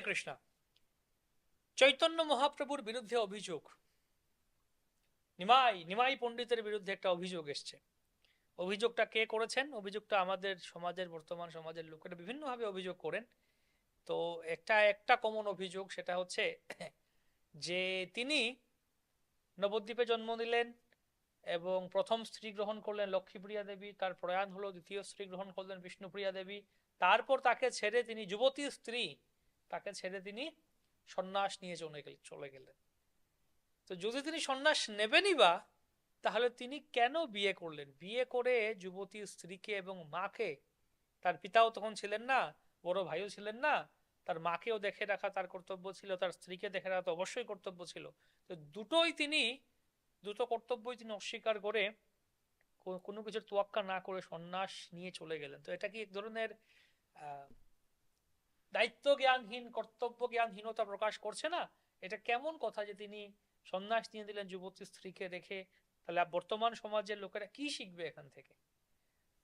কৃষ্ণ। চৈতন্য মহাপ্রভুর বিরুদ্ধে অভিযোগ। নিমাই নিমাই পণ্ডিতের বিরুদ্ধে একটা অভিযোগ এসছে। অভিযোগটা কে করেছেন? অভিযোগটা আমাদের সমাজের, বর্তমান সমাজের লোকেরা বিভিন্নভাবে অভিযোগ করেন। তো একটা একটা কমন অভিযোগ সেটা হচ্ছে যে তিনি নবদ্বীপে জন্ম নিলেন এবং প্রথম স্ত্রী গ্রহণ করলেন লক্ষ্মীপ্রিয়া দেবী, তার প্রয়াণ হলো দ্বিতীয় স্ত্রী গ্রহণ করলেন বিষ্ণুপ্রিয়া দেবী। তারপর তাকে ছেড়ে তিনি যুবতী স্ত্রী তাকে ছেড়ে তিনি সন্ন্যাস নিয়ে চলে গেলেন চলে গেলেন। তো যদি তিনি সন্ন্যাস নেবেনই বা তাহলে তিনি কেন বিয়ে করলেন? বিয়ে করে যুবতী স্ত্রীকে এবং মাকে তার পিতাও তখন ছিলেন না বড় ভাইও ছিলেন না তার মাকেও দেখে রাখা তার কর্তব্য ছিল তার স্ত্রীকে দেখে রাখা তো অবশ্যই কর্তব্য ছিল। তো দুটোই তিনি দুটো কর্তব্যই তিনি অস্বীকার করে কোনো কিছুর তোয়াক্কা না করে সন্ন্যাস নিয়ে চলে গেলেন। তো এটা কি এক ধরনের আহ, দায়িত্ব জ্ঞানহীন কর্তব্য জ্ঞানহীনতা প্রকাশ করছে না? এটা কেমন কথা যে তিনি সন্ন্যাস নিয়ে দিলেন যুবতী স্ত্রীকে রেখে তাহলে বর্তমান সমাজের লোকেরা কি শিখবে এখান থেকে?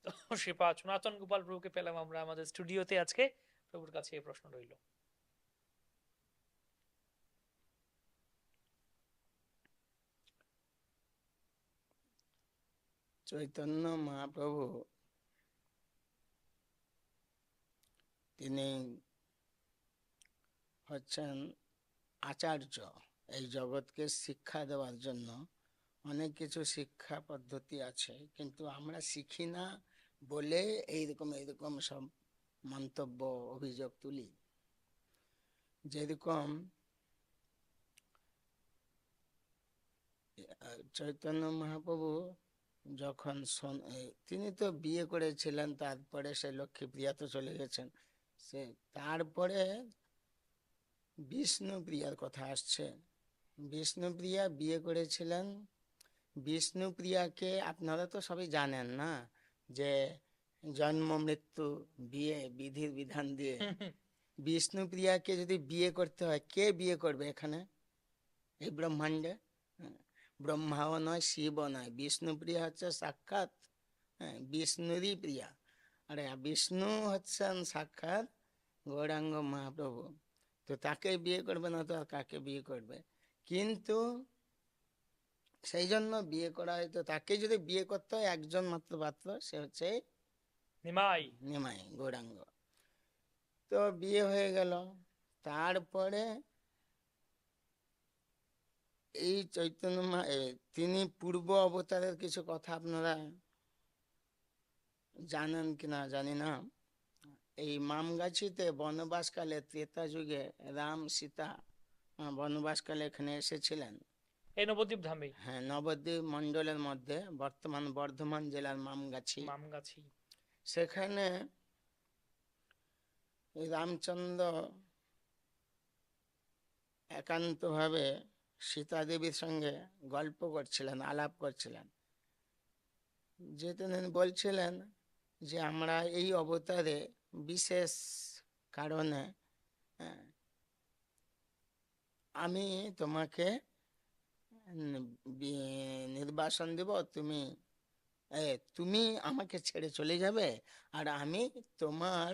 তো শ্রীপা সনাতন গোপাল প্রভুকে পেলাম আমরা আমাদের স্টুডিওতে আজকে। প্রভুর কাছে এই প্রশ্ন রইল। চৈতন্য মহাপ্রভু তিনি হচ্ছেন আচার্য এই জগৎকে শিক্ষা দেওয়ার জন্য। অনেক কিছু শিক্ষা পদ্ধতি আছে, কিন্তু আমরা শিখি না বলে এইরকম এইরকম সব মন্তব্য, অভিযোগ তুলি। যেরকম চৈতন্য মহাপ্রভু যখন তিনি তো বিয়ে করেছিলেন, তারপরে সে লক্ষ্মীপ্রিয়া তো চলে গেছেন। সে তারপরে বিষ্ণুপ্রিয়ার কথা আসছে। বিষ্ণুপ্রিয়া বিয়ে করেছিলেন। বিষ্ণুপ্রিয়াকে আপনারা তো সবাই জানেন না যে জন্ম মৃত্যু বিয়ে বিধির বিধান দিয়ে। বিষ্ণুপ্রিয়াকে যদি বিয়ে করতে হয় কে বিয়ে করবে এখানে? এই ব্রহ্মাণ্ডে? হ্যাঁ, ব্রহ্মাও নয় শিবও নয়। বিষ্ণুপ্রিয়া হচ্ছে সাক্ষাৎ। হ্যাঁ, বিষ্ণুরই প্রিয়া। আরে বিষ্ণু হচ্ছেন সাক্ষাৎ গৌরাঙ্গ মহাপ্রভু। তো তাকে বিয়ে করবে না তো আর কাকে বিয়ে করবে? কিন্তু সেই জন্য বিয়ে করা হয়তো তাকে যদি বিয়ে করতে হয় একজন মাত্র পাত্র সে হচ্ছে নিমাই। নিমাই গৌরাঙ্গ। তো বিয়ে হয়ে গেল। তারপরে এই চৈতন্য মা- তিনি পূর্ব অবতারের কিছু কথা আপনারা জানেন কিনা জানি না। এই মামগাছিতে বনবাসকালে ত্রেতা যুগে রাম সীতা বনবাসকালে এখানে এসেছিলেন। এই নবদ্বীপ ধামে? হ্যাঁ নবদ্বীপ মণ্ডলের মধ্যে বর্তমান বর্ধমান জেলার মামগাছি। মামগাছি। সেখানে রামচন্দ্র একান্তভাবে সীতা দেবীর সঙ্গে গল্প করছিলেন আলাপ করছিলেন। যে তিনি বলছিলেন যে আমরা এই অবতারে বিশেষ কারণে হ্যাঁ, আমি তোমাকে নির্বাসন দেব তুমি তুমি আমাকে ছেড়ে চলে যাবে আর আমি তোমার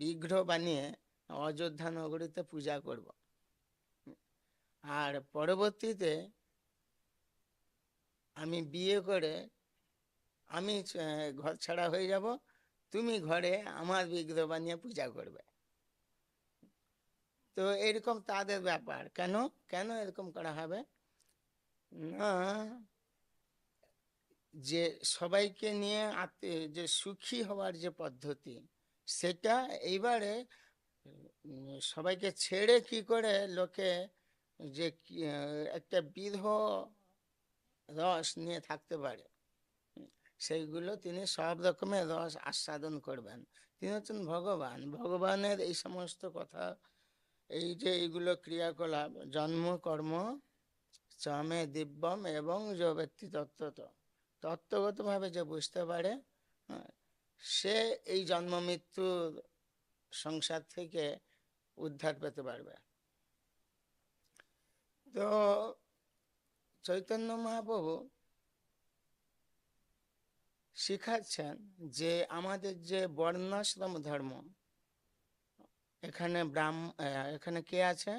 বিগ্রহ বানিয়ে অযোধ্যা নগরীতে পূজা করব। আর পরবর্তীতে আমি বিয়ে করে আমি ঘর ছাড়া হয়ে যাব তুমি ঘরে আমার বিগ্রহ বানিয়ে পূজা করবে। তো এরকম তাদের ব্যাপার। কেন? কেন এরকম করা হবে? না, যে সবাইকে নিয়ে যে সুখী হওয়ার যে পদ্ধতি, সেটা এইবারে, সবাইকে ছেড়ে কি করে লোকে যে একটা বিরহ রস নিয়ে থাকতে পারে? সেইগুলো তিনি সব রকমের রস আস্বাদন করবেন। তিনি হচ্ছেন ভগবান। ভগবানের এই সমস্ত কথা এই যে এইগুলো ক্রিয়াকলাপ জন্ম কর্ম চমে দিব্যম এবং যে ব্যক্তি তত্ত্বত তত্ত্বগতভাবে যে বুঝতে পারে হ্যাঁ, সে এই জন্ম মৃত্যুর সংসার থেকে উদ্ধার পেতে পারবে। তো চৈতন্য মহাপ্রভু শিখাচ্ছেন যে আমাদের যে বর্ণাশ্রম ধর্ম এখানে ব্রাহ্ম এখানে কে আছে?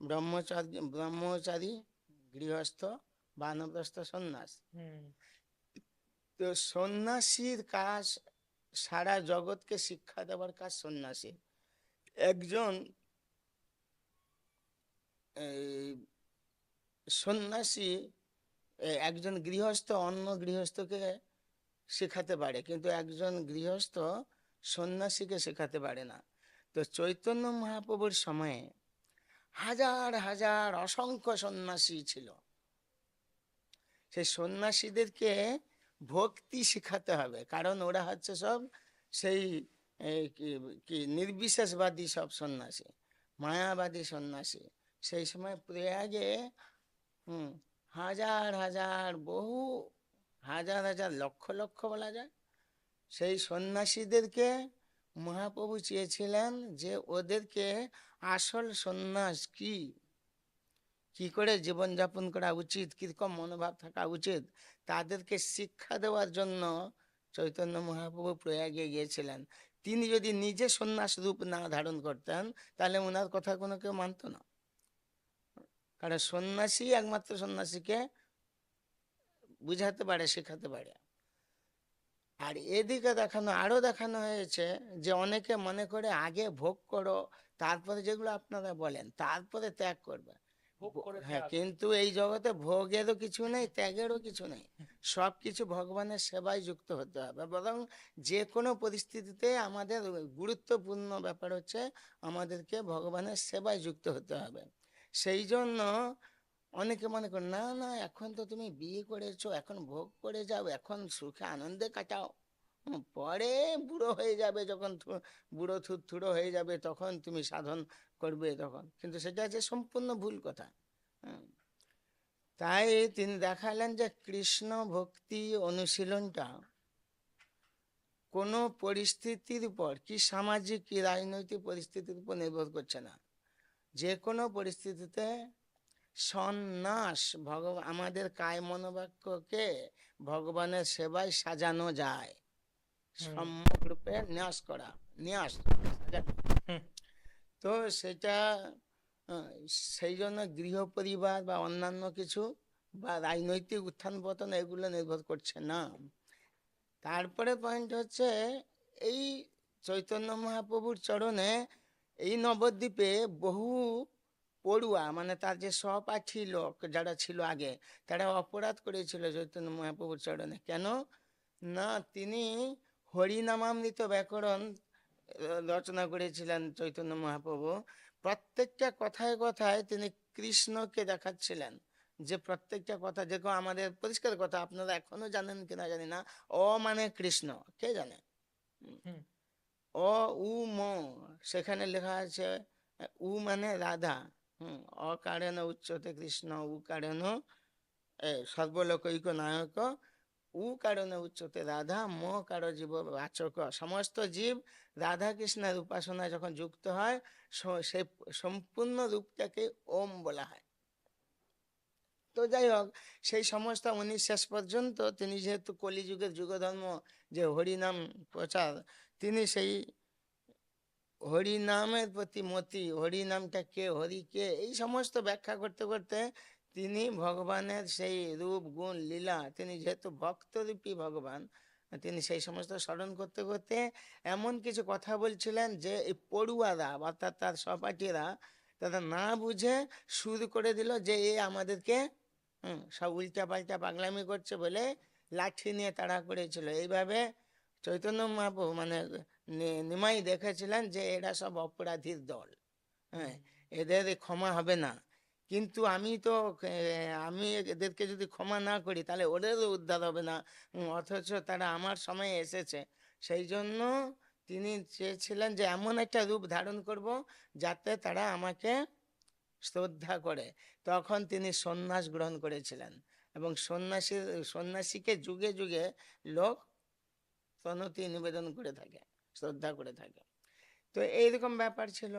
ব্রহ্মচারী ব্রহ্মচারী গৃহস্থ বানপ্রস্থ সন্ন্যাস। তো সন্ন্যাসীর কাজ সারা জগৎকে শিক্ষা দেওয়ার কাজ সন্ন্যাসী। একজন এই, সন্ন্যাসী একজন গৃহস্থ অন্য গৃহস্থকে শেখাতে পারে, কিন্তু একজন গৃহস্থ সন্ন্যাসীকে শেখাতে পারে না। তো চৈতন্য মহাপ্রভুর সময়ে হাজার হাজার অসংখ্য সন্ন্যাসী ছিল। সেই সন্ন্যাসীদেরকে ভক্তি শেখাতে হবে, কারণ ওরা হচ্ছে সব সেই কি- নির্বিশেষবাদী সব সন্ন্যাসী, মায়াবাদী সন্ন্যাসী। সেই সময় প্রয়াগে, হুম, হাজার হাজার বহু হাজার হাজার, লক্ষ লক্ষ বলা যায়। সেই সন্ন্যাসীদেরকে মহাপ্রভু চেয়েছিলেন যে ওদেরকে আসল সন্ন্যাস কি? কি করে জীবনযাপন করা উচিত? কীরকম মনোভাব থাকা উচিত? তাদেরকে শিক্ষা দেওয়ার জন্য চৈতন্য মহাপ্রভু প্রয়াগে গিয়েছিলেন। তিনি যদি নিজে সন্ন্যাস রূপ না ধারণ করতেন, তাহলে ওনার কথা কোনো কেউ মানতো না। কারণ সন্ন্যাসী একমাত্র সন্ন্যাসীকে বুঝাতে পারে শেখাতে পারে। আর এদিকে দেখানো আরও দেখানো হয়েছে যে অনেকে মনে করে আগে ভোগ করো তারপরে যেগুলো আপনারা বলেন তারপরে ত্যাগ করবে। হ্যাঁ কিন্তু এই জগতে ভোগেরও কিছু নেই ত্যাগেরও কিছু নেই। সব কিছু ভগবানের সেবায় যুক্ত হতে হবে। বরং যে কোনো পরিস্থিতিতে আমাদের গুরুত্বপূর্ণ ব্যাপার হচ্ছে আমাদেরকে ভগবানের সেবায় যুক্ত হতে হবে। সেই জন্য অনেকে মনে করে না না, এখন তো তুমি বিয়ে করেছ, এখন ভোগ করে যাও, এখন সুখে আনন্দে কাটাও। পরে বুড়ো হয়ে যাবে, যখন বুড়ো থুড়ো হয়ে যাবে, তখন তুমি সাধন করবে তখন। কিন্তু সেটা হচ্ছে সম্পূর্ণ ভুল কথা। তাই তিনি দেখালেন যে কৃষ্ণ ভক্তি অনুশীলনটা কোনো পরিস্থিতির উপর, কি সামাজিক, কি রাজনৈতিক পরিস্থিতির উপর নির্ভর করছে না। যে কোনো পরিস্থিতিতে সন্ন্যাস ভগব আমাদের কায় মনোবাক্যকে ভগবানের সেবায় সাজানো যায়। সম্যক রূপে ন্যাস করা ন্যাস। তো সেটা সেই জন্য গৃহ পরিবার বা অন্যান্য কিছু বা রাজনৈতিক উত্থান পতন এগুলো নির্ভর করছে না। তারপরে পয়েন্ট হচ্ছে এই চৈতন্য মহাপ্রভুর চরণে এই নবদ্বীপে বহু পড়ুয়া মানে তার যে সহপাঠী লোক যারা ছিল আগে তারা অপরাধ করেছিল চৈতন্য মহাপ্রভুর চরণে। কেন? না তিনি হরিনামামৃত ব্যাকরণ রচনা করেছিলেন চৈতন্য মহাপ্রভু। প্রত্যেকটা কথায় কথায় তিনি কৃষ্ণকে দেখাচ্ছিলেন। যে প্রত্যেকটা কথা যেরকম আমাদের পরিষ্কার কথা আপনারা এখনও জানেন কিনা জানি না অ মানে কৃষ্ণ কে জানে। অ উ ম সেখানে লেখা আছে উ মানে রাধা। হুম, অকারেণ উচ্চতে কৃষ্ণ উ কারেণ সর্বলোকৈক নায়ক উ কারণে উচ্চতে রাধা ম কারও জীব, বাচক। সমস্ত জীব রাধা কৃষ্ণের উপাসনায় যখন যুক্ত হয়, সে সম্পূর্ণ রূপটাকে ওম বলা হয়। তো যাই হোক, সেই সমস্ত উনি শেষ পর্যন্ত তিনি যেহেতু কলিযুগের যুগধর্ম, যে হরিনাম প্রচার, তিনি সেই হরিনামের প্রতি মতি হরিনামটা কে? হরি কে? এই সমস্ত ব্যাখ্যা করতে করতে তিনি ভগবানের সেই রূপ, গুণ, লীলা, তিনি যেহেতু ভক্তরূপী ভগবান, তিনি সেই সমস্ত স্মরণ করতে করতে এমন কিছু কথা বলছিলেন যে এই পড়ুয়ারা, অর্থাৎ তার সহপাঠীরা, তারা না বুঝে শুরু করে দিল যে এ আমাদেরকে সব উল্টা পাল্টা পাগলামি করছে বলে লাঠি নিয়ে তাড়া করেছিল। এইভাবে চৈতন্য মহাপ্রভু মানে নিমাই দেখেছিলেন যে এরা সব অপরাধীর দল। হ্যাঁ এদের ক্ষমা হবে না। কিন্তু আমি তো আমি এদেরকে যদি ক্ষমা না করি, তাহলে ওদেরও উদ্ধার হবে না। অথচ তারা আমার সময়ে এসেছে। সেই জন্য তিনি চেয়েছিলেন যে এমন একটা রূপ ধারণ করব যাতে তারা আমাকে শ্রদ্ধা করে। তখন তিনি সন্ন্যাস গ্রহণ করেছিলেন এবং সন্ন্যাসী, সন্ন্যাসীকে যুগে যুগে লোক প্রণতি নিবেদন করে থাকে। শ্রদ্ধা করে থাকে। তো এইরকম ব্যাপার ছিল।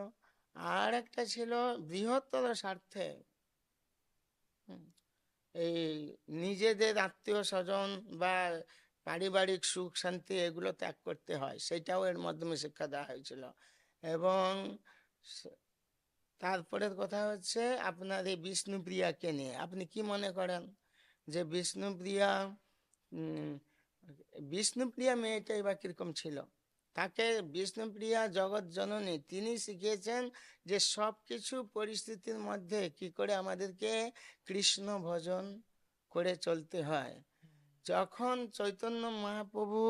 আর একটা ছিল বৃহত্তর স্বার্থে। এই নিজেদের আত্মীয় স্বজন বা পারিবারিক সুখ, শান্তি এগুলো ত্যাগ করতে হয়। সেটাও এর মাধ্যমে শিক্ষা দেওয়া হয়েছিল। এবং তারপরের কথা হচ্ছে আপনার এই বিষ্ণুপ্রিয়াকে নিয়ে। আপনি কি মনে করেন যে বিষ্ণুপ্রিয়া বিষ্ণুপ্রিয়া মেয়েটাই বা কীরকম ছিল? তাকে বিষ্ণুপ্রিয়া জগৎ জননী তিনি শিখিয়েছেন যে সব কিছু পরিস্থিতির মধ্যে কি করে আমাদেরকে কৃষ্ণ ভজন করে চলতে হয়। যখন চৈতন্য মহাপ্রভু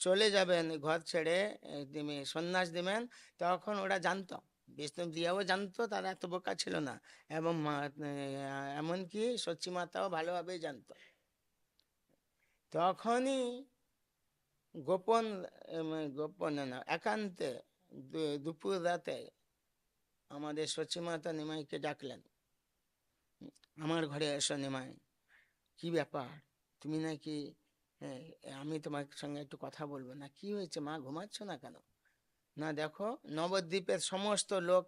চলে যাবেন ঘর ছেড়ে সন্ন্যাস দিবেন তখন ওরা জানতো। বিষ্ণুপ্রিয়াও জানতো, তারা এত বোকা ছিল না। এবং এমনকি সচি মাতাও ভালোভাবে জানতো। তখনই গোপন গোপন না একান্তে দুপুর রাতে আমাদের সচিমাতা নিমাইকে ডাকলেন। আমার ঘরে এসো নিমাই, কি ব্যাপার? তুমি নাকি আমি তোমার সঙ্গে একটু কথা বলব না, কি হয়েছে? মা ঘুমাচ্ছ না কেন? না, দেখো, নবদ্বীপের সমস্ত লোক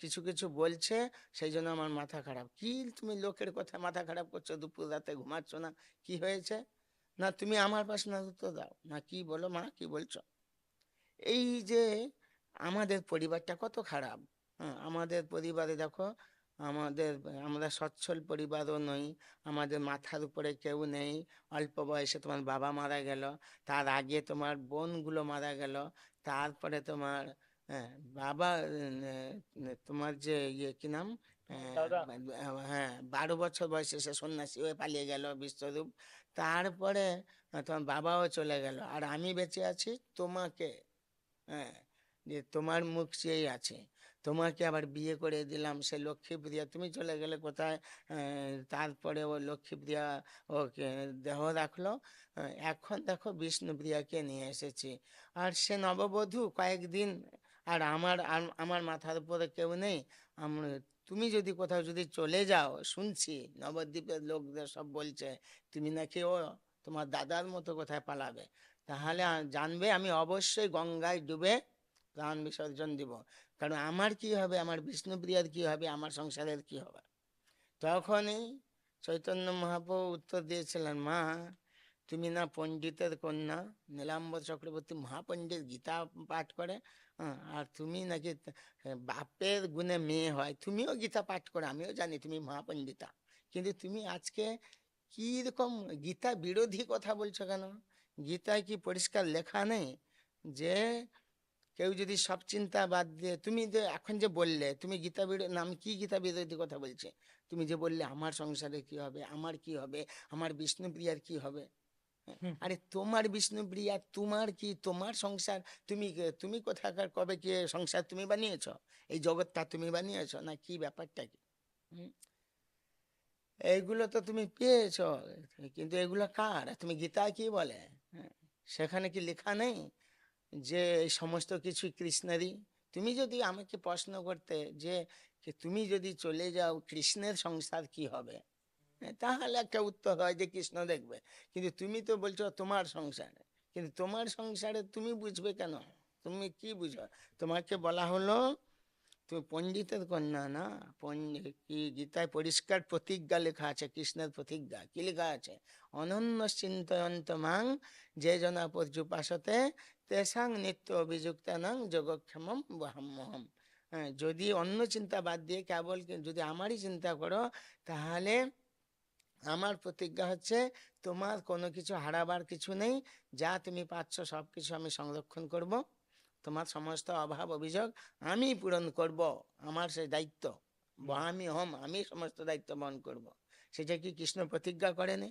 কিছু কিছু বলছে, সেই জন্য আমার মাথা খারাপ। কি তুমি লোকের কথা মাথা খারাপ করছ? দুপুর রাতে ঘুমাচ্ছ না, কি হয়েছে? না তুমি আমার পাশে না উত্তর দাও। না কি বলো মা কি বলছো? এই যে আমাদের পরিবারটা কত খারাপ। হ্যাঁ আমাদের পরিবারে দেখো আমাদের আমরা সচ্ছল পরিবারও নই আমাদের মাথার উপরে কেউ নেই। অল্প বয়সে তোমার বাবা মারা গেল তার আগে তোমার বোনগুলো মারা গেল তারপরে তোমার হ্যাঁ, বাবা তোমার যে ইয়ে কি নাম? হ্যাঁ বারো বছর বয়সে সে সন্ন্যাসী হয়ে পালিয়ে গেল বিশ্বরূপ। তারপরে তোমার বাবাও চলে গেল। আর আমি বেঁচে আছি তোমাকে হ্যাঁ যে তোমার মুখ চেয়েই আছে। তোমাকে আবার বিয়ে করে দিলাম সে লক্ষ্মীপ্রিয়া। তুমি চলে গেলে কোথায়? তারপরে ও লক্ষ্মীপ্রিয়া ওকে দেহ রাখল। এখন দেখো বিষ্ণুপ্রিয়াকে নিয়ে এসেছি। আর সে নববধূ কয়েকদিন, আর আমার আমার মাথার উপরে কেউ নেই। আমরা তুমি যদি কোথাও যদি চলে যাও, শুনছি নবদ্বীপের লোকদের সব বলছে, তুমি নাকি ও তোমার দাদার মতো কোথায় পালাবে? তাহলে জানবে আমি অবশ্যই গঙ্গায় ডুবে প্রাণ বিসর্জন দিব। কারণ আমার কি হবে? আমার বিষ্ণুপ্রিয়ার কি হবে? আমার সংসারের কি হবে? তখনই চৈতন্য মহাপ্রভু উত্তর দিয়েছিলেন, মা তুমি না পণ্ডিতের কন্যা নীলাম্বর চক্রবর্তী মহাপণ্ডিত গীতা পাঠ করে হ্যাঁ, আর তুমি নাকি বাপের গুণে মেয়ে হয় তুমিও গীতা পাঠ করো আমিও জানি তুমি মহাপণ্ডিতা। কিন্তু তুমি আজকে কি রকম গীতা বিরোধী কথা বলছো কেন? গীতায় কি পরিষ্কার লেখা নেই যে কেউ যদি সব চিন্তা বাদ দিয়ে তুমি যে এখন যে বললে তুমি গীতা বিরোধী নাম কি গীতা বিরোধী কথা বলছে? তুমি যে বললে আমার সংসারে কি হবে? আমার কি হবে? আমার বিষ্ণুপ্রিয়ার কি হবে। আরে তোমার বিষ্ণুপ্রিয়া তোমার কি, তোমার সংসার, তুমি তুমি কোথাকার, কবে কি সংসার তুমি বানিয়েছো? এই জগৎটা তুমি বানিয়েছো না কি ব্যাপারটা কি? এইগুলো তো তুমি পেয়েছ, কিন্তু এগুলো কার? তুমি গীতায় কি বলে? সেখানে কি লেখা নেই যে সমস্ত কিছু কৃষ্ণেরই? তুমি যদি আমাকে প্রশ্ন করতে যে তুমি যদি চলে যাও কৃষ্ণের সংসার কি হবে? তাহলে একটা উত্তর হয় যে কৃষ্ণ দেখবে। কিন্তু তুমি তো বলছো তোমার সংসারে। কিন্তু তোমার সংসারে তুমি বুঝবে কেন? তুমি কি বুঝো? তোমাকে বলা হলো তুমি পণ্ডিতের কন্যা না? পণ্ডিত কি গীতায় পরিষ্কার প্রতিজ্ঞা লেখা আছে, কৃষ্ণের প্রতিজ্ঞা। কি লেখা আছে? অনন্য চিন্তয়ন্ত মাং যে জনা পর্যুপাসতে তেসাং নিত্য অভিযুক্তানাং যোগক্ষেমম বহাম্যহম হ্যাঁ যদি অন্য চিন্তা বাদ দিয়ে কেবল যদি আমারই চিন্তা করো, তাহলে আমার প্রতিজ্ঞা হচ্ছে তোমার কোনো কিছু হারাবার কিছু নেই। যা তুমি পাচ্ছ সব কিছু আমি সংরক্ষণ করব। তোমার সমস্ত অভাব অভিযোগ আমি পূরণ করব। আমার সেই দায়িত্ব। আমি হম আমি সমস্ত দায়িত্ব বহন করব। সেটা কি কৃষ্ণ প্রতিজ্ঞা করেনি?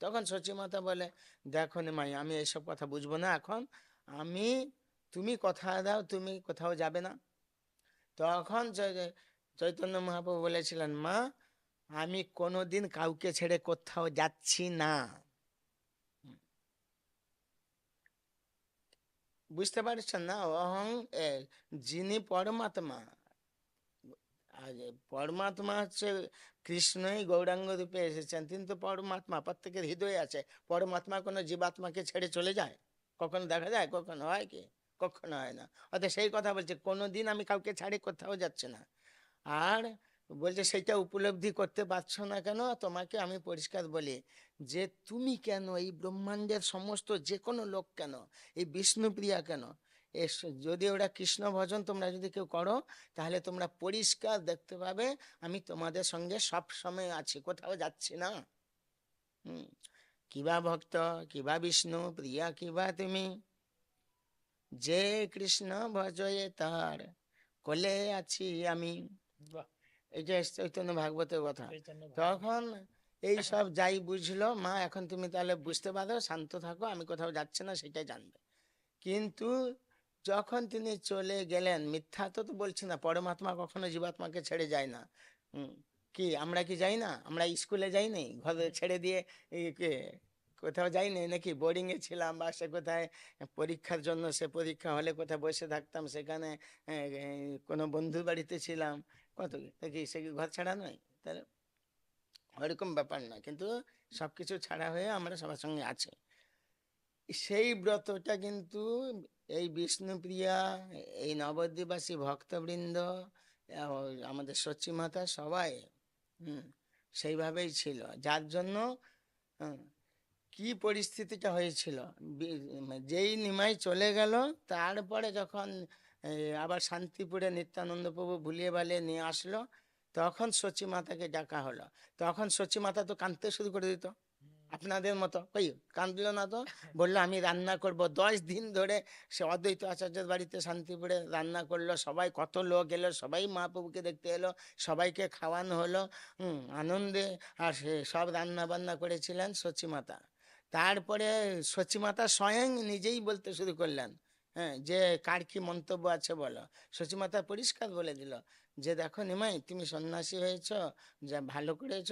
তখন সচিমাতা বলে দেখো মাই আমি এইসব কথা বুঝব না এখন। আমি তুমি কথা দাও তুমি কোথাও যাবে না। তখন চৈতন্য মহাপ্রভু বলেছিলেন মা আমি কোনোদিন কাউকে ছেড়ে কোথাও যাচ্ছি না। বুঝতে পারছেন না? অহং যিনি পরমাত্মা পরমাত্মা হচ্ছে কৃষ্ণই গৌরাঙ্গ রূপে এসেছেন, তিনি তো পরমাত্মা, প্রত্যেকের হৃদয়ে আছে। পরমাত্মা কোনো জীবাত্মাকে ছেড়ে চলে যায়? কখনো দেখা যায়? কখনো হয় কি? কখনো হয় না। অর্থাৎ সেই কথা বলছে, কোনোদিন আমি কাউকে ছাড়ে কোথাও যাচ্ছে না। আর বলছে, সেটা উপলব্ধি করতে পারছ না কেন? তোমাকে আমি পরিষ্কার বলি যে, তুমি কেন এই ব্রহ্মাণ্ডের সমস্ত যে কোনো লোক কেন, এই বিষ্ণুপ্রিয়া কেন? এ যদি ওরা কৃষ্ণ ভজন তোমরা যদি কেউ করো, তাহলে তোমরা পরিষ্কার দেখতে পাবে, আমি তোমাদের সঙ্গে সব সময় আছি, কোথাও যাচ্ছি না। হুম কিবা ভক্ত কিবা বিষ্ণু, প্রিয়া কিবা তুমি? যে কৃষ্ণ ভজয়ে তার কোলে আছি আমি। বাহ! এটা চৈতন্য ভাগবতের কথা। তখন এই সব যাই বুঝলো মা এখন তুমি তাহলে বুঝতে পারো শান্ত থাকো আমি কোথাও যাচ্ছি না সেটাই জানবে। কিন্তু যখন তিনি চলে গেলেন মিথ্যা তো তো বলছি না পরমাত্মা কখনো জীবাত্মাকে ছেড়ে যায় না। কি আমরা কি যাই না? আমরা স্কুলে যাই নাই? ঘরে ছেড়ে দিয়ে কোথাও যাইনি নাকি বোর্ডিং এ ছিলাম বা সে কোথায় পরীক্ষার জন্য সে পরীক্ষা হলে কোথায় বসে থাকতাম সেখানে কোনো বন্ধুর বাড়িতে ছিলাম। কত কি? সে কি ঘর ছাড়া নয়? তাহলে ওরকম ব্যাপার না কিন্তু সব কিছু ছাড়া হয়ে আমরা সবার সঙ্গে আছি। সেই ব্রতটা কিন্তু এই বিষ্ণুপ্রিয়া, এই নবদ্বীপবাসী ভক্তবৃন্দ আমাদের সচি মাতা সবাই, হুম, সেইভাবেই ছিল। যার জন্য কি পরিস্থিতিটা হয়েছিল? যেই নিমাই চলে গেল, তারপরে যখন আবার শান্তিপুরে নিত্যানন্দ প্রভু ভুলিয়ে বালিয়ে নিয়ে আসলো। তখন সচি মাতাকে ডাকা হলো। তখন সচি মাতা তো কাঁদতে শুরু করে দিত। আপনাদের মতো। কই, কাঁদলো না তো? বলল, আমি রান্না করব। দশ দিন ধরে সে অদ্বৈত আচার্যের বাড়িতে শান্তিপুরে রান্না করল। সবাই কত লোক এলো, সবাই মহাপ্রভুকে দেখতে এলো, সবাইকে খাওয়ানো হলো। আনন্দে আর সে সব রান্না বান্না করেছিলেন সচি মাতা। তারপরে সচি মাতা স্বয়ং নিজেই বলতে শুরু করলেন হ্যাঁ যে কার কি মন্তব্য আছে বলো। সচি মাতা পরিষ্কার বলে দিল, যে দেখো নিমাই, তুমি সন্ন্যাসী হয়েছ, যা ভালো করেছ,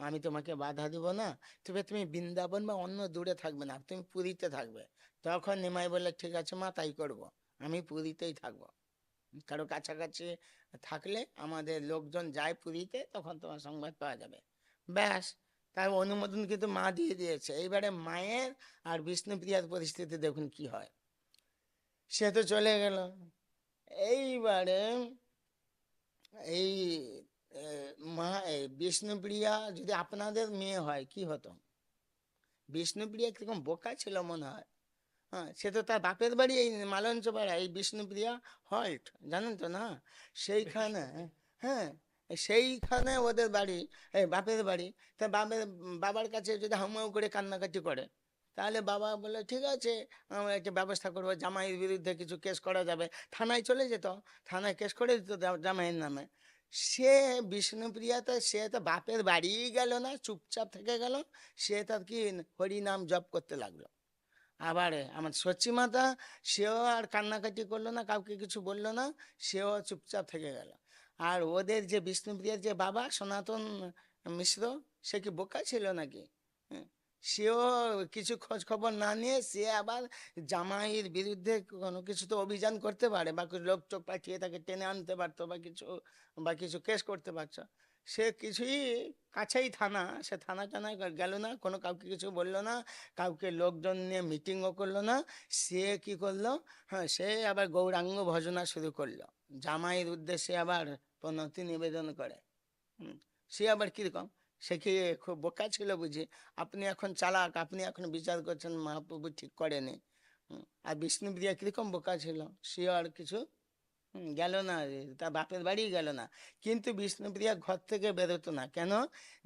আমি তোমাকে বাধা দিব না। তবে তুমি বৃন্দাবন বা অন্য দূরে থাকবে না তুমি পুরীতে থাকবে। তখন নিমাই বলে ঠিক আছে মা, তাই করব। আমি পুরীতেই থাকব। কারও কাছাকাছি থাকলে আমাদের লোকজন যায় পুরীতে, তখন তোমার সংবাদ পাওয়া যাবে। ব্যাস, তার অনুমোদন কিন্তু মা দিয়ে দিয়েছে। এইবারে মায়ের আর বিষ্ণুপ্রিয়ার পরিস্থিতি দেখুন কি হয়। সে তো চলে গেল। এইবারে এই মা এই বিষ্ণুপ্রিয়া যদি আপনাদের মেয়ে হয়, কি হতো? বিষ্ণুপ্রিয়া কীরকম বোকা ছিল মনে হয়। হ্যাঁ সে তো তার বাপের বাড়ি, এই মালঞ্চ পাড়া এই বিষ্ণুপ্রিয়া হল্ট, জানেন তো না? সেইখানে হ্যাঁ সেইখানে ওদের বাড়ি, এই বাপের বাড়ি। তা বাপের, বাবার কাছে যদি হাউমাউ করে কান্নাকাটি করে তাহলে বাবা বলে ঠিক আছে আমরা একটা ব্যবস্থা করব জামাইয়ের বিরুদ্ধে কিছু কেস করা যাবে। থানায় চলে যেত থানায় কেস করে দিত জামাইয়ের নামে। সে বিষ্ণুপ্রিয়া তো সে তো বাপের বাড়িই গেল না চুপচাপ থেকে গেল সে তার কি হরিনাম জপ করতে লাগল। আবার আমার সচি মাতা সেও আর কান্নাকাটি করল না কাউকে কিছু বলল না সেও চুপচাপ থেকে গেল। আর ওদের যে বিষ্ণুপ্রিয়ার যে বাবা সনাতন মিশ্র সে কি বোকা ছিল নাকি? হ্যাঁ, সেও কিছু খোঁজ খবর না নিয়ে সে আবার জামাইয়ের বিরুদ্ধে কোনো কিছু তো অভিযান করতে পারে বা লোক চোখ পাঠিয়ে তাকে টেনে আনতে পারতো বা কিছু বা কিছু কেস করতে পারছ সে কিছুই কাছেই থানা, সে থানা টানায় গেল না, কোনো কাউকে কিছু বলল না, কাউকে লোকজন নিয়ে মিটিংও করল না। সে কি করল? হ্যাঁ সে আবার গৌরাঙ্গ ভজনা শুরু করল। জামাইয়ের উদ্দেশ্যে আবার প্রণতি নিবেদন করে। সে আবার কীরকম? সে কি খুব বোকা ছিল বুঝি? আপনি এখন চালাক, আপনি এখন বিচার করছেন, মহাপ্রভু ঠিক করেনি। আর বিষ্ণুপ্রিয়া কীরকম বোকা ছিল? সে আর কিছু? গেল না তার বাপের বাড়ি গেল না। কিন্তু বিষ্ণুপ্রিয়া ঘর থেকে বেরোতো না। কেন?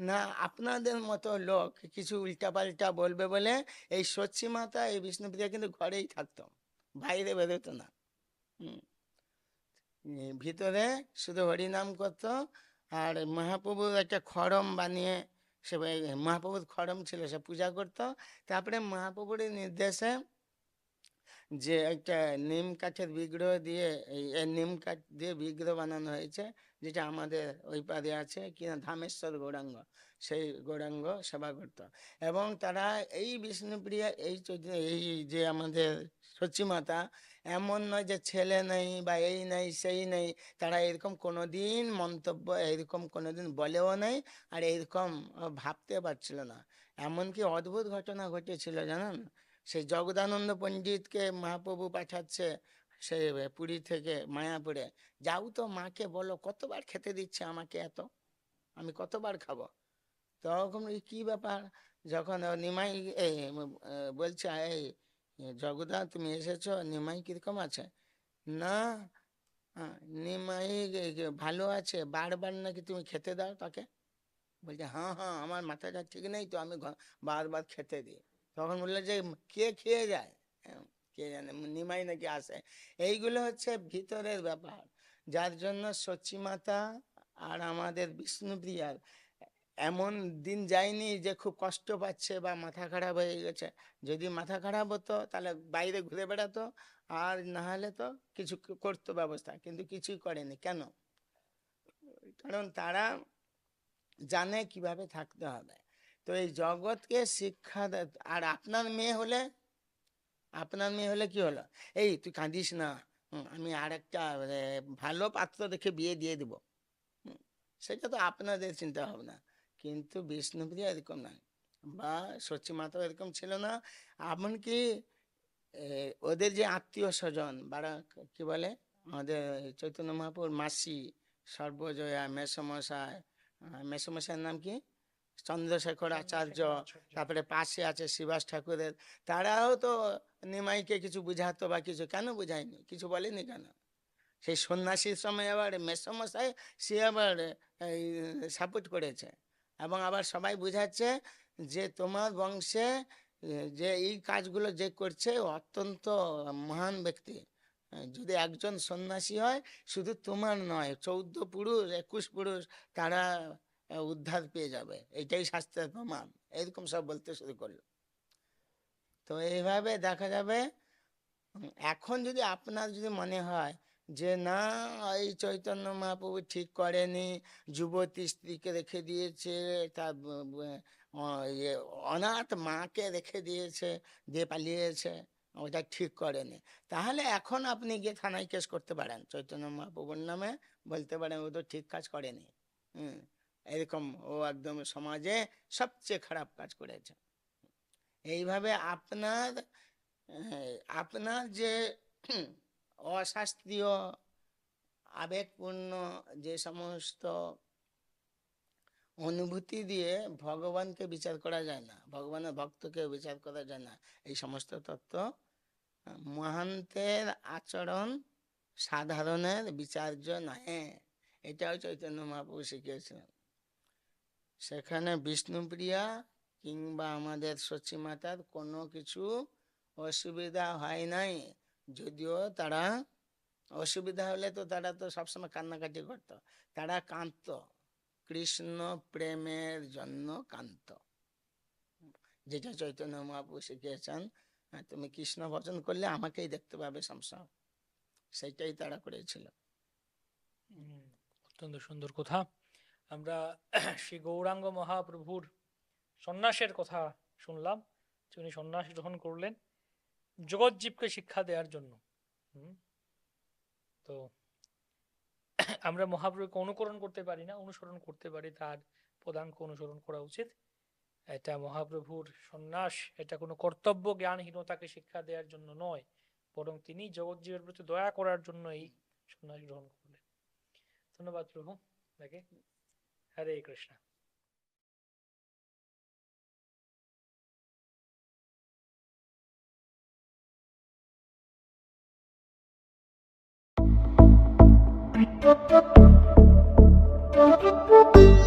না, আপনাদের মতো লোক কিছু উল্টাপাল্টা বলবে বলে এই সচ্ছি মাতা, এই বিষ্ণুপ্রিয়া কিন্তু ঘরেই থাকতো। বাইরে বেরোতো না। ভিতরে শুধু হরিনাম করতো আর মহাপ্রভুর একটা খড়ম বানিয়ে সে মহাপ্রভুর খড়ম ছিল, সে পূজা করতো। তারপরে মহাপ্রভুর নির্দেশে যে একটা নিম কাঠের বিগ্রহ দিয়ে, এই নিম কাঠ দিয়ে বিগ্রহ বানানো হয়েছে, যেটা আমাদের ওই পারে আছে কিনা ধামেশ্বর গৌরাঙ্গ। সেই গৌরাঙ্গ সেবা করত। এবং তারা এই বিষ্ণুপ্রিয়া, এই এই যে আমাদের সচি মাতা এমন নয় যে ছেলে নেই বা এই নেই, সেই নেই। তারা এরকম কোনোদিন মন্তব্য, এরকম কোনোদিন বলেও নেই আর এরকম ভাবতে পারছিল না। এমনকি অদ্ভুত ঘটনা ঘটেছিল, জানেন? সেই জগদানন্দ পণ্ডিতকে মহাপ্রভু পাঠাচ্ছে সে পুরী থেকে মায়াপুরে। যাও তো মাকে বলো, কতবার খেতে দিচ্ছে আমাকে এত? আমি কতবার খাব? তখন কি ব্যাপার? যখন নিমাই বলছে, এই জগদা তুমি এসেছ? নিমাই কীরকম আছে? না নিমাই ভালো আছে। বারবার নাকি তুমি খেতে দাও তাকে? বলছে হ্যাঁ হ্যাঁ আমার মাথাটা ঠিক নেই তো আমি বারবার খেতে দিই। তখন বলল যে কে খেয়ে যায়? হ্যাঁ, কে জানে নিমাই নাকি আসে। এইগুলো হচ্ছে ভিতরের ব্যাপার। যার জন্য সচি মাতা আর আমাদের বিষ্ণুপ্রিয়ার এমন দিন যায়নি যে খুব কষ্ট পাচ্ছে বা মাথা খারাপ হয়ে গেছে। যদি মাথা খারাপ হতো তাহলে বাইরে ঘুরে বেড়াতো, আর না হলে তো কিছু করতো ব্যবস্থা, কিন্তু কিছুই করেনি। কেন? কারণ তারা জানে কীভাবে থাকতে হবে। তো এই জগৎকে শিক্ষা আর আপনার মেয়ে হলে? আপনার মেয়ে হলে কি হলো? এই তুই কাঁদিস না। আমি আর একটা ভালো পাত্র দেখে বিয়ে দিয়ে দিব। সেটা তো আপনাদের চিন্তা ভাবনা কিন্তু বিষ্ণুপ্রিয়া এরকম নয়। বা সচি মাতা এরকম ছিল না। এমনকি ওদের যে আত্মীয় স্বজন বাড়া কি বলে? আমাদের চৈতন্য মহাপুর মাসি সর্বজয়া মেসমশাই আহ, মেসমশাইয়ের নাম কি? চন্দ্রশেখর আচার্য তারপরে পাশে আছে শিবাস ঠাকুরের। তারাও তো নিমাইকে কিছু বুঝাতো বা কিছু কেন বুঝায়নি? কিছু বলেনি কেন? সেই সন্ন্যাসীর সময় আবার মেসমশাই সে আবার সাপোর্ট করেছে। এবং আবার সবাই বুঝাচ্ছে যে তোমার বংশে, যে এই কাজগুলো যে করছে অত্যন্ত মহান ব্যক্তি। যদি একজন সন্ন্যাসী হয়, শুধু তোমার নয়, চৌদ্দ পুরুষ, একুশ পুরুষ, তারা উদ্ধার পেয়ে যাবে। এটাই শাস্ত্রের প্রমাণ। এরকম সব বলতে শুরু করল। তো এইভাবে দেখা যাবে, এখন যদি আপনার যদি মনে হয় যে, না, এই চৈতন্য মহাপ্রভু ঠিক করেনি। যুবতী স্ত্রীকে রেখে দিয়েছে তার ইয়ে অনাথ মাকে রেখে দিয়েছে, দিয়ে পালিয়েছে। ওটা ঠিক করেনি। তাহলে এখন আপনি গিয়ে থানায় কেস করতে পারেন। চৈতন্য মহাপ্রভুর নামে বলতে পারেন, ও তো ঠিক কাজ করেনি। হুম, এরকম ও একদম সমাজে সবচেয়ে খারাপ কাজ করেছে। এইভাবে আপনার আপনার যে অশাস্ত্রীয় আবেগপূর্ণ যে সমস্ত অনুভূতি দিয়ে ভগবানকে বিচার করা যায় না, ভগবানের ভক্তকে বিচার করা যায় না। এই সমস্ত তত্ত্ব মহান্তের আচরণ সাধারণের বিচার্য নহে। এটাও চৈতন্য মহাপ্রভু শিখিয়েছিলেন। সেখানে বিষ্ণুপ্রিয়া কিংবা আমাদের সচী মাতার কোনো কিছু অসুবিধা হয় নাই। যদিও তারা অসুবিধা হলে তো তারা তো সবসময় কান্নাকাটি করতো। তারা কাঁদত। কৃষ্ণ প্রেমের জন্য কান্ত যেটা চৈতন্য মহাপ্রভু শিখিয়েছেন হ্যাঁ, তুমি কৃষ্ণ ভজন করলে আমাকেই দেখতে পাবে সবসময় সেটাই তারা করেছিল। অত্যন্ত সুন্দর কথা। আমরা শ্রী গৌরাঙ্গ মহাপ্রভুর সন্ন্যাসের কথা শুনলাম। উনি সন্ন্যাস গ্রহণ করলেন জগৎজীবকে শিক্ষা দেওয়ার জন্য। তো আমরা মহাপ্রভুকে অনুকরণ করতে পারি না, অনুসরণ করতে পারি, তার পদাঙ্ক অনুসরণ করা উচিত। এটা মহাপ্রভুর সন্ন্যাস, এটা কোনো কর্তব্য, জ্ঞানহীনতাকে শিক্ষা দেওয়ার জন্য নয়, বরং তিনি জগৎজীবের প্রতি দয়া করার জন্য এই সন্ন্যাস গ্রহণ করলেন। ধন্যবাদ প্রভু আপনাকে হরে কৃষ্ণ। Thank you.